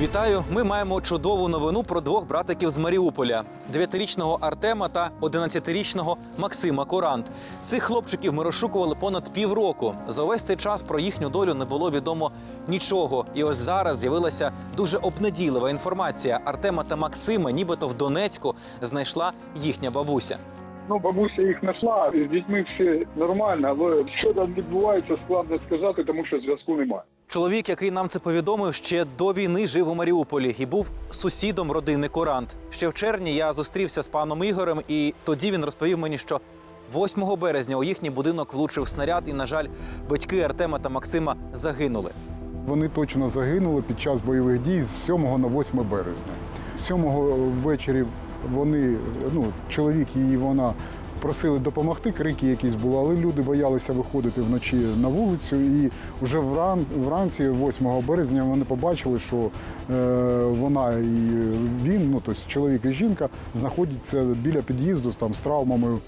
Вітаю! Ми маємо чудову новину про двох братиків з Маріуполя: дев'ятирічного Артема та 11-річного Максима Курант. Цих хлопчиків ми розшукували понад півроку. За увесь цей час про їхню долю не було відомо нічого. І ось зараз з'явилася дуже обнадійлива інформація. Артема та Максима, нібито в Донецьку, знайшла їхня бабуся. Ну, бабуся їх знайшла, з дітьми все нормально, але що там відбувається, складно сказати, тому що зв'язку немає. Чоловік, який нам це повідомив, ще до війни жив у Маріуполі і був сусідом родини Корант. Ще в червні я зустрівся з паном Ігорем, і тоді він розповів мені, що 8 березня у їхній будинок влучив снаряд, і, на жаль, батьки Артема та Максима загинули. Вони точно загинули під час бойових дій з 7 на 8 березня. 7 ввечері вони, ну, чоловік і вона просили допомогти, крики якісь були, але люди боялися виходити вночі на вулицю. І вже вран, вранці, 8 березня, вони побачили, що е, вона і він, ну тобто чоловік і жінка, знаходяться біля під'їзду там, з травмами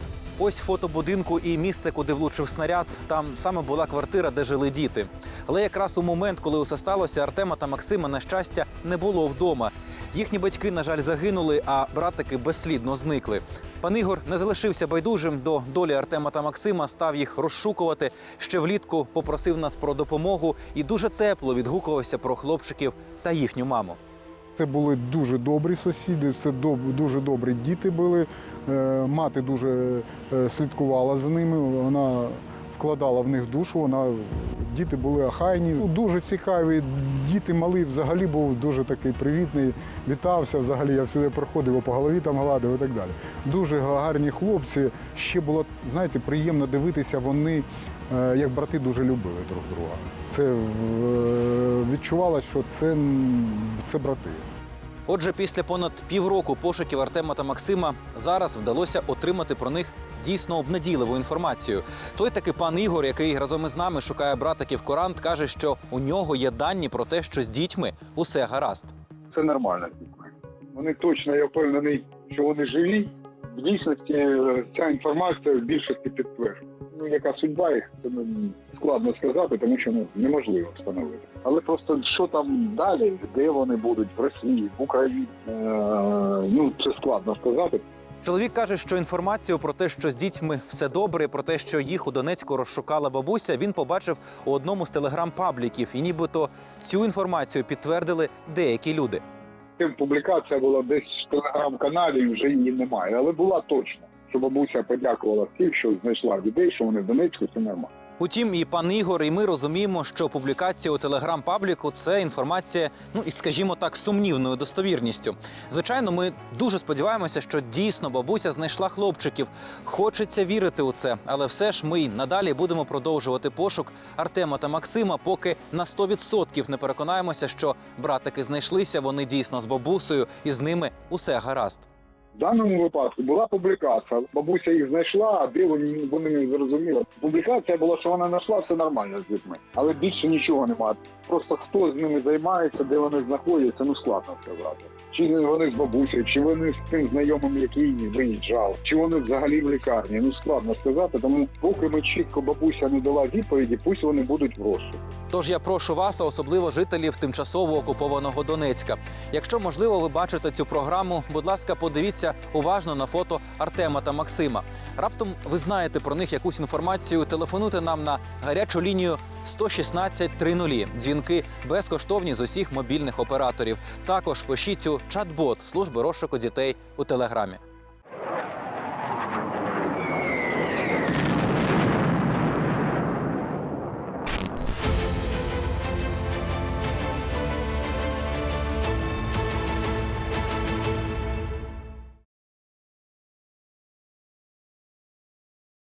Ось фото будинку і місце, куди влучив снаряд. Там саме була квартира, де жили діти. Але якраз у момент, коли усе сталося, Артема та Максима, на щастя, не було вдома. Їхні батьки, на жаль, загинули, а братики безслідно зникли. Пан Ігор не залишився байдужим до долі Артема та Максима, став їх розшукувати. Ще влітку попросив нас про допомогу і дуже тепло відгукувався про хлопчиків та їхню маму. Це були дуже добрі сусіди, це дуже добрі діти були. Е, Мати дуже е, слідкувала за ними. Вона вкладала в них душу. Вона діти були охайні, Ну, дуже цікаві. Діти малі взагалі був дуже такий привітний. Вітався. Взагалі я всюди проходив, по голові там гладив і так далі. Дуже гарні хлопці. Ще було знаєте, приємно дивитися. Вони е, як брати дуже любили друг друга. Це е, відчувалося, що це, це брати. Отже, після понад півроку пошуків Артема та Максима зараз вдалося отримати про них дійсно обнадійливу інформацію. Той таки пан Ігор, який разом із нами шукає братиків Корант, каже, що у нього є дані про те, що з дітьми усе гаразд. Це нормально. Вони точно, я впевнений, що вони живі. В дійсності е, ця інформація в більшості підтверджена. Ну, яка судьба їх, це ну, складно сказати, тому що ну, неможливо встановити. Але просто що там далі, де вони будуть, в Росії, в Україні, е, ну це складно сказати. Чоловік каже, що інформацію про те, що з дітьми все добре, про те, що їх у Донецьку розшукала бабуся, він побачив у одному з телеграм-пабліків, і нібито цю інформацію підтвердили деякі люди. Публікація була десь в телеграм-каналі, і вже її немає. Але була точно, що бабуся подякувала всім, що знайшла дітей, що вони в Донецьку, це нормально. Утім, і пан Ігор, і ми розуміємо, що публікація у телеграм-пабліку це інформація, ну і скажімо так, сумнівною достовірністю. Звичайно, ми дуже сподіваємося, що дійсно бабуся знайшла хлопчиків. Хочеться вірити у це, але все ж ми й надалі будемо продовжувати пошук Артема та Максима, поки на 100% не переконаємося, що братики знайшлися, вони дійсно з бабусею, і з ними усе гаразд. В даному випадку була публікація. Бабуся їх знайшла, а де вони, вони не зрозуміли. Публікація була, що вона знайшла все нормально з дітьми, але більше нічого немає. Просто хто з ними займається, де вони знаходяться, ну складно сказати. Чи вони з бабусею, чи вони з тим знайомим, який виїжджав, чи вони взагалі в лікарні. Ну складно сказати. Тому поки ми чітко бабуся не дала відповіді, пусть вони будуть в розшуку. Тож я прошу вас, а особливо жителів тимчасово окупованого Донецька. Якщо можливо, ви бачите цю програму, будь ласка, подивіться уважно на фото Артема та Максима. Раптом ви знаєте про них якусь інформацію. Телефонуйте нам на гарячу лінію 116 30. Дзвінки безкоштовні з усіх мобільних операторів. Також пишіть у чат-бот служби розшуку дітей у телеграмі.